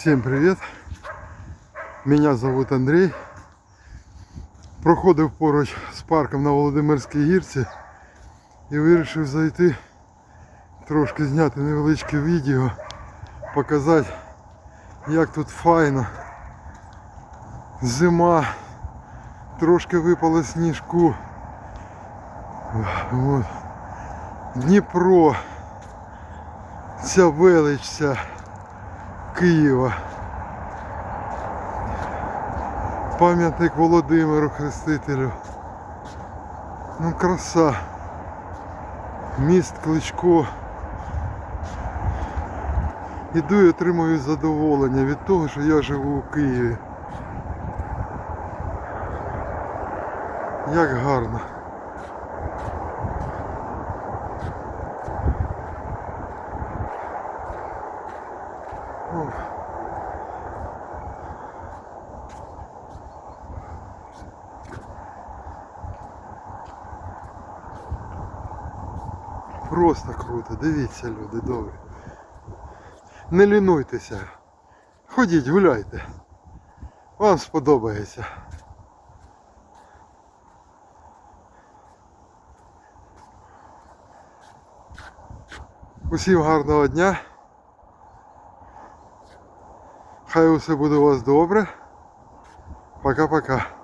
Всем привет! Меня зовут Андрій. Проходив поруч з парком на Володимирській гірці і вирішив зайти трошки зняти невеличке відео, показати як тут файно. Зима, трошки випало сніжку. От. Дніпро, ця велич вся Києва. Пам'ятник Володимиру Хрестителю. Ну краса. Міст Кличко. Іду і отримую задоволення від того, що я живу у Києві. Як гарно. Ох. Просто круто, дивіться, люди добрі. Не лінуйтеся. Ходіть, гуляйте. Вам сподобається. Усім гарного дня. Хай усе буде у вас добре. Пока-пока.